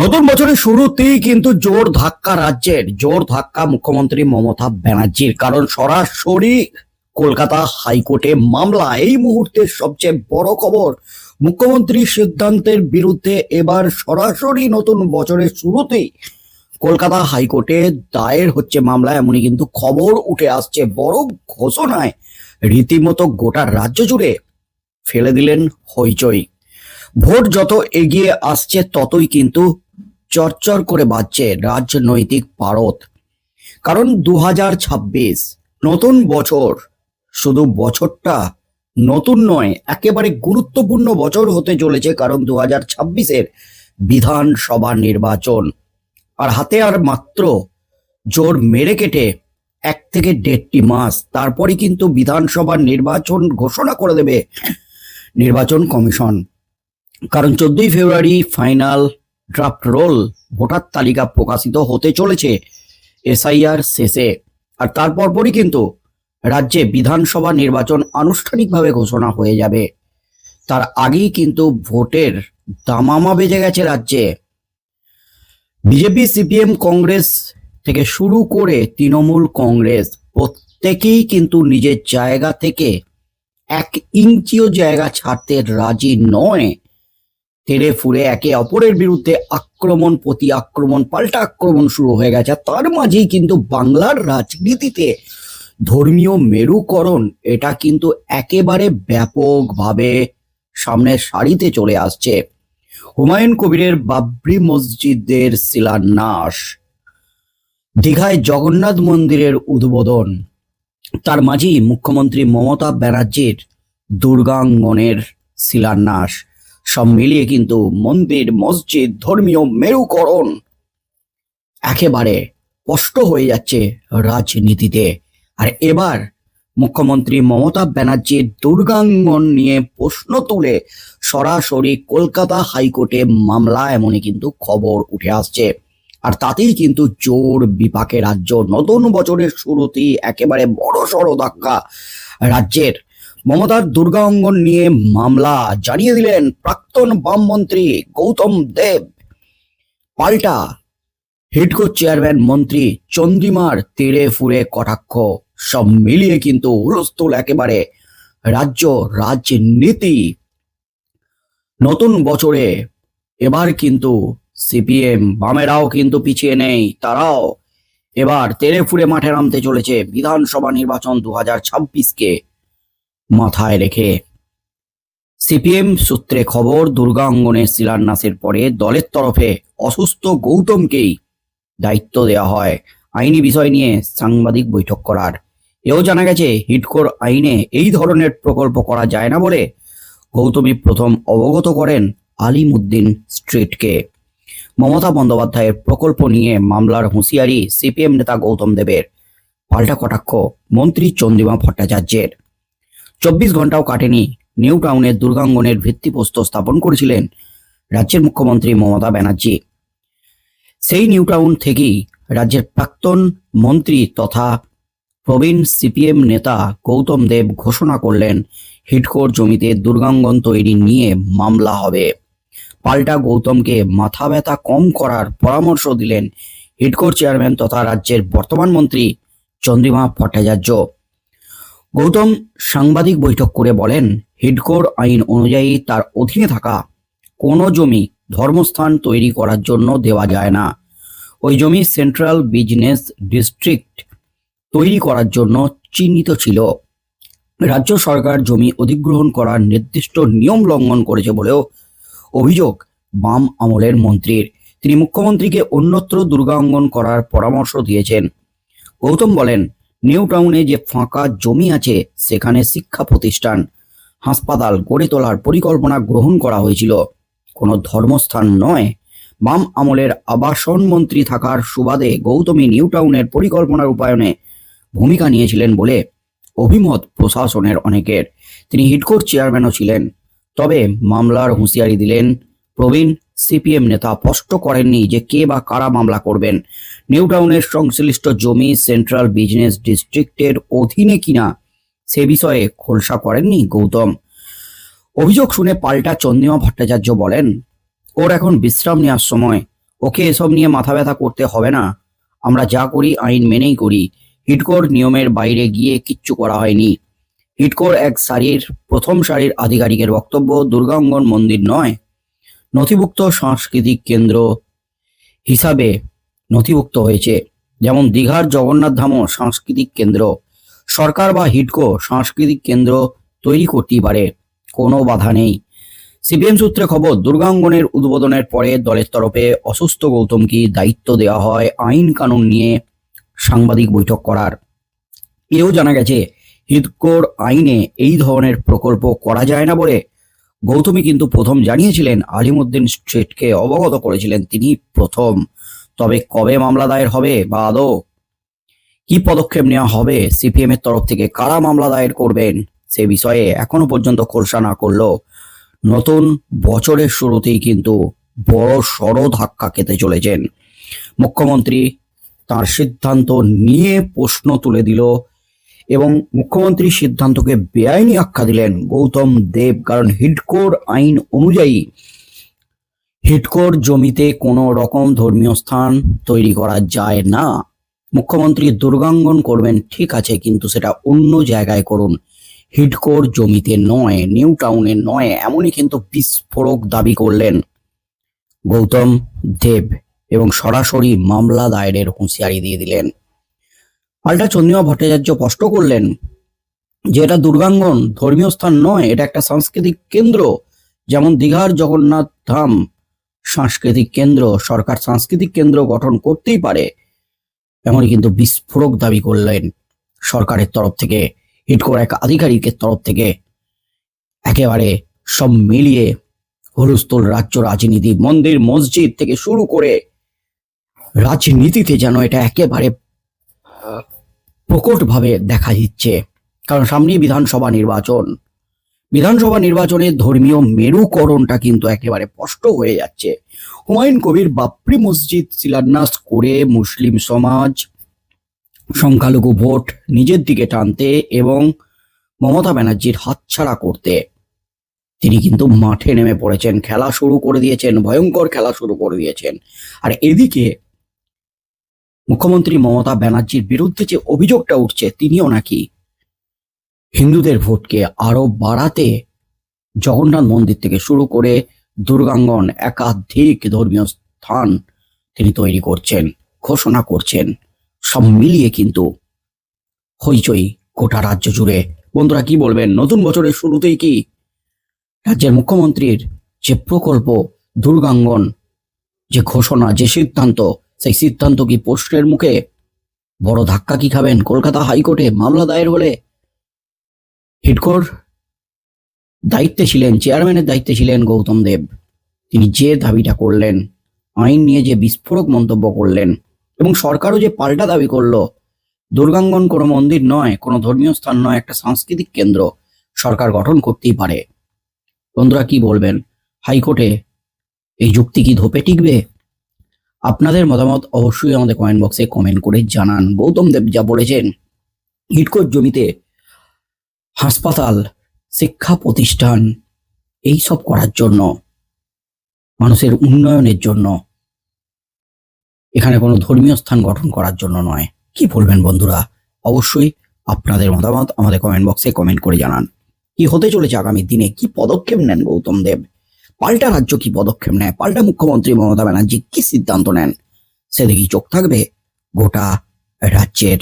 নতুন বছরের শুরুতেই কিন্তু জোর ধাক্কা রাজ্যের, জোর ধাক্কা মুখ্যমন্ত্রী মমতা ব্যানার্জির। কারণ সরাসরি কলকাতা হাইকোর্টে মামলা, এই মুহূর্তের সবচেয়ে বড় খবর মুখ্যমন্ত্রীর সিদ্ধান্তের বিরুদ্ধে এবার সরাসরি নতুন বছরের শুরুতেই কলকাতা হাইকোর্টে দায়ের হচ্ছে মামলা, এমনই কিন্তু খবর উঠে আসছে। বড় ঘোষণায় রীতিমতো গোটা রাজ্য জুড়ে ফেলে দিলেন হইচই। ভোট যত এগিয়ে আসছে, ততই কিন্তু চরচর করে বাজছে রাজনৈতিক পারদ। কারণ দু ছাব্বিশ, নতুন বছর। শুধু বছরটা নতুন নয়, একেবারে গুরুত্বপূর্ণ বছর হতে চলেছে কারণ দু হাজার ছাব্বিশের বিধানসভা নির্বাচন। আর হাতে আর মাত্র জোর মেরে কেটে এক থেকে দেড়টি মাস। তারপরে কিন্তু বিধানসভার নির্বাচন ঘোষণা করে দেবে নির্বাচন কমিশন। কারণ চোদ্দই ফেব্রুয়ারি ফাইনাল ড্রাফট রোল ভোটার তালিকা প্রকাশিত হতে চলেছে এসআইআর শেষে। আর তারপর পরই কিন্তু রাজ্যে বিধানসভা নির্বাচন আনুষ্ঠানিকভাবে ঘোষণা হয়ে যাবে। তার আগেই কিন্তু ভোটের দামামা বেজে গেছে রাজ্যে। বিজেপি, সিপিএম, কংগ্রেস থেকে শুরু করে তৃণমূল কংগ্রেস প্রত্যেকেই কিন্তু নিজের জায়গা থেকে এক ইঞ্চিও জায়গা ছাড়তে রাজি নয়। তেড়ে ফুরে একে অপরের বিরুদ্ধে আক্রমণ প্রতি আক্রমণ পাল্টা আক্রমণ শুরু হয়ে গেছে। তার মাঝেই কিন্তু বাংলার রাজনীতিতে ধর্মীয় মেরুকরণ, এটা কিন্তু একেবারে ব্যাপকভাবে সামনের সারিতে চলে আসছে। হুমায়ুন কবিরের বাবরি মসজিদের শিলান্যাস, দীঘায় জগন্নাথ মন্দিরের উদ্বোধন, তার মাঝেই মুখ্যমন্ত্রী মমতা ব্যানার্জির দুর্গাঙ্গনের শিলান্যাস। সব মিলিয়ে কিন্তু মন্দির, মসজিদ, ধর্মীয় মেরুকরণ একেবারে স্পষ্ট হয়ে যাচ্ছে রাজনীতিতে। আর এবার মুখ্যমন্ত্রী মমতা ব্যানার্জির দুর্গাঙ্গন নিয়ে প্রশ্ন তুলে সরাসরি কলকাতা হাইকোর্টে মামলা, এমনই কিন্তু খবর উঠে আসছে। আর তাতেই কিন্তু জোর বিপাকে রাজ্য নতুন বছরের শুরুতেই একেবারে বড় সড় ধাক্কা রাজ্যের। মমতার দুর্গা অঙ্গন নিয়ে মামলা জানিয়ে দিলেন প্রাক্তন বামমন্ত্রী গৌতম দেব। পাল্টা হিডকো চেয়ারম্যান মন্ত্রী চন্দ্রিমার তেড়ে ফুরে কটাক্ষ, সব মিলিয়ে কিন্তু হুলস্থুল একেবারে রাজ্য রাজনীতি। নতুন বছরে এবার কিন্তু সিপিএম, বামেরাও কিন্তু পিছিয়ে নেই, তারাও এবার তেড়ে ফুরে মাঠে নামতে চলেছে বিধানসভা নির্বাচন দু হাজার ছাব্বিশকে মাথায় রেখে। সিপিএম সূত্রে খবর, দুর্গা অঙ্গনের শিলান্যাসের পরে দলের তরফে অসুস্থ গৌতমকেই দায়িত্ব দেওয়া হয় আইনি বিষয় নিয়ে সাংবাদিক বৈঠক করার। এও জানা গেছে, হিটকোর আইনে এই ধরনের প্রকল্প করা যায় না বলে গৌতমী প্রথম অবগত করেন আলিমুদ্দিন স্ট্রিটকে। মমতা বন্দ্যোপাধ্যায়ের প্রকল্প নিয়ে মামলার হুঁশিয়ারি সিপিএম নেতা গৌতম দেবের। পাল্টা কটাক্ষ মন্ত্রী চন্দ্রিমা ভট্টাচার্যের। চব্বিশ ঘন্টাও কাটেনি। নিউ টাউনের দুর্গাঙ্গনের ভিত্তিপ্রস্তর স্থাপন করেছিলেন রাজ্যের মুখ্যমন্ত্রী মমতা ব্যানার্জি। সেই নিউ টাউন থেকেই রাজ্যের প্রাক্তন মন্ত্রী তথা প্রবীণ সিপিএম নেতা গৌতম দেব ঘোষণা করলেন, হিটকোর জমিতে দুর্গাঙ্গন তৈরি নিয়ে মামলা হবে। পাল্টা গৌতমকে মাথা ব্যথা কম করার পরামর্শ দিলেন হিটকোর চেয়ারম্যান তথা রাজ্যের বর্তমান মন্ত্রী চন্দ্রিমা ভট্টাচার্য। গৌতম সাংবাদিক বৈঠক করে বলেন, হিডকোর আইন অনুযায়ী তার অধীনে থাকা কোনো জমি ধর্মস্থান তৈরি করার জন্য দেওয়া যায় না। ওই জমি সেন্ট্রাল বিজনেস ডিস্ট্রিক্ট তৈরি করার জন্য চিহ্নিত ছিল। রাজ্য সরকার জমি অধিগ্রহণ করার নির্দিষ্ট নিয়ম লঙ্ঘন করেছে বলেও অভিযোগ বাম আমলের মন্ত্রীর। তিনি মুখ্যমন্ত্রীকে অন্যত্র দুর্গাঙ্গন করার পরামর্শ দিয়েছেন। গৌতম বলেন নিউ টাউনে যে ফাঁকা জমি আছে, সেখানে শিক্ষা প্রতিষ্ঠান। হাসপাতাল গড়ে তোলার পরিকল্পনা গ্রহণ করা হয়েছিল। কোনো ধর্মস্থান নয়। বাম আমলের আবাসন মন্ত্রী থাকার সুবাদে গৌতমী নিউ টাউনের পরিকল্পনা রূপায়ণে ভূমিকা নিয়েছিলেন বলে অভিমত প্রশাসনের অনেকের। তিনি হিডকোর চেয়ারম্যানও ছিলেন। তবে মামলার হুঁশিয়ারি দিলেন প্রবীণ সিপিএম নেতা স্পষ্ট করেননি যে কে বা কারা মামলা করবেন। নিউ টাউনের সংশ্লিষ্ট জমি সেন্ট্রাল বিজনেস ডিস্ট্রিক্টের অধীনে কিনা সে বিষয়ে খোলসা করেননি গৌতম। অভিযোগ শুনে পাল্টা চন্দ্রিমা ভট্টাচার্য বলেন, ওর এখন বিশ্রাম নেওয়ার সময়। ওকে এসব নিয়ে মাথা ব্যথা করতে হবে না। আমরা যা করি আইন মেনেই করি। হিটকোর নিয়মের বাইরে গিয়ে কিচ্ছু করা হয়নি। হিটকোর এক সারির প্রথম সারির আধিকারিকের বক্তব্য দুর্গাঙ্গন মন্দির নয়। নথিভুক্ত সাংস্কৃতিক কেন্দ্র হিসাবে নথিভুক্ত হয়েছে। যেমন দীঘার জগন্নাথ ধামও সাংস্কৃতিক কেন্দ্র। সরকার বা হিটকো সাংস্কৃতিক কেন্দ্র তৈরি করতেই পারে, কোনো বাধা নেই। সিপিএম সূত্রে খবর, দুর্গাঙ্গনের উদ্বোধনের পরে দলের তরফে অসুস্থ গৌতমকে দায়িত্ব দেওয়া হয় আইন কানুন নিয়ে সাংবাদিক বৈঠক করার। এও জানা গেছে, হিটকোর আইনে এই ধরনের প্রকল্প করা যায় না বলে গৌতমী কিন্তু প্রথম জানিয়েছিলেন আলিমুদ্দিন শেঠকে অবগত করেছিলেন তিনি প্রথম। তবে কবে মামলা দায়ের হবে বা আদৌ? কি পদক্ষেপ নেওয়া হবে? সিপিএম এর তরফ থেকে কারা মামলা দায়ের করবেন? সে বিষয়ে এখনও পর্যন্ত খোলসা না করলেও নতুন বছরের শুরুতেই কিন্তু বড় সড় ধাক্কা খেতে চলেছেন। মুখ্যমন্ত্রী তার সিদ্ধান্ত নিয়ে প্রশ্ন তুলে দিল এবং মুখ্যমন্ত্রী সিদ্ধান্তকে বেআইনি আখ্যা দিলেন। গৌতম দেব, কারণ হিডকোর আইন অনুযায়ী হিডকোর জমিতে কোনো রকম ধর্মীয় স্থান তৈরি করা যায় না। মুখ্যমন্ত্রী দুর্গাঙ্গন করবেন, ঠিক আছে, কিন্তু সেটা অন্য জায়গায় করুন। হিডকোর জমিতে নয়, নিউ টাউনে নয়, এমনই কিন্তু বিস্ফোরক দাবি করলেন গৌতম দেব এবং সরাসরি মামলা দায়েরের হুঁশিয়ারি দিয়ে দিলেন। পাল্টা চন্দ্রিমা ভট্টাচার্য স্পষ্ট করলেন যে এটা দুর্গাঙ্গন, ধর্মীয় স্থান নয়, এটা একটা সাংস্কৃতিক কেন্দ্র। যেমন দীঘার জগন্নাথ ধাম সাংস্কৃতিক কেন্দ্র, সরকার সাংস্কৃতিক কেন্দ্র গঠন করতেই পারে এমন কিন্তু বিস্ফোরক দাবি করলেন সরকারের তরফ থেকে হিটকোর এক আধিকারিকের তরফ থেকে। একেবারে সব মিলিয়ে হুলস্থুল রাজ্য রাজনীতি, মন্দির, মসজিদ থেকে শুরু করে রাজনীতিতে যেন এটা একেবারে প্রকটভাবে দেখা দিচ্ছে। কারণ সামনেই বিধানসভা নির্বাচন। বিধানসভা নির্বাচনে ধর্মীয় মেরুকরণটা কিন্তু একেবারে স্পষ্ট হয়ে যাচ্ছে। হুমায়ুন কবির বাপরি মসজিদ শিলান্যাস করে মুসলিম সমাজ সংখ্যালঘু ভোট নিজের দিকে টানতে এবং মমতা ব্যানার্জির হাতছাড়া করতে। তিনি কিন্তু মাঠে নেমে পড়েছেন, খেলা শুরু করে দিয়েছেন, ভয়ঙ্কর খেলা শুরু করে দিয়েছেন। আর এদিকে মুখ্যমন্ত্রী মমতা ব্যানার্জির বিরুদ্ধে যে অভিযোগটা উঠছে, তিনিও নাকি হিন্দুদের ভোটকে আরও বাড়াতে জগন্নাথ মন্দির থেকে শুরু করে দুর্গাঙ্গন একাধিক ধর্মীয় স্থান তিনি তৈরি করছেন, ঘোষণা করছেন, সব মিলিয়ে কিন্তু হইচই গোটা রাজ্য জুড়ে। বন্ধুরা, কি বলবেন? নতুন বছরের শুরুতেই কি রাজ্যের মুখ্যমন্ত্রীর যে প্রকল্প, দুর্গাঙ্গন যে ঘোষণা, যে সিদ্ধান্ত সেই সিদ্ধান্ত কি পোস্টের মুখে? বড় ধাক্কা কি খাবেন? কলকাতা হাইকোর্টে মামলা দায়ের হলে? হিটকোর দায়িত্বে ছিলেন, চেয়ারম্যানের দায়িত্বে ছিলেন গৌতম দেব। তিনি যে দাবিটা করলেন, আইন নিয়ে যে বিস্ফোরক মন্তব্য করলেন, এবং সরকারও যে পাল্টা দাবি করল, দুর্গাঙ্গন কোনো মন্দির নয়, কোনো ধর্মীয় স্থান নয়, একটা সাংস্কৃতিক কেন্দ্র সরকার গঠন করতেই পারে। বন্ধুরা কি বলবেন? হাইকোর্টে এই যুক্তি কি ধোপে টিকবে? আপনাদের মতামত অবশ্যই আমাদের কমেন্ট বক্সে কমেন্ট করে জানান। গৌতম দেব যা বলেছেন, হিটকোর জমিতে হাসপাতাল, শিক্ষা প্রতিষ্ঠান, এই সব করার জন্য, মানুষের উন্নয়নের জন্য, এখানে কোনো ধর্মীয় স্থান গঠন করার জন্য নয়। কি বলবেন বন্ধুরা? অবশ্যই আপনাদের মতামত আমাদের কমেন্ট বক্সে কমেন্ট করে জানান। কি হতে চলেছে আগামী দিনে? কি পদক্ষেপ নেন গৌতম দেব? পাল্টা রাজ্য কি পদক্ষেপ নেয়? পাল্টা মুখ্যমন্ত্রী মমতা ব্যানার্জি কি সিদ্ধান্ত নেন? সেদিকে চোখ থাকবে গোটা রাজ্যের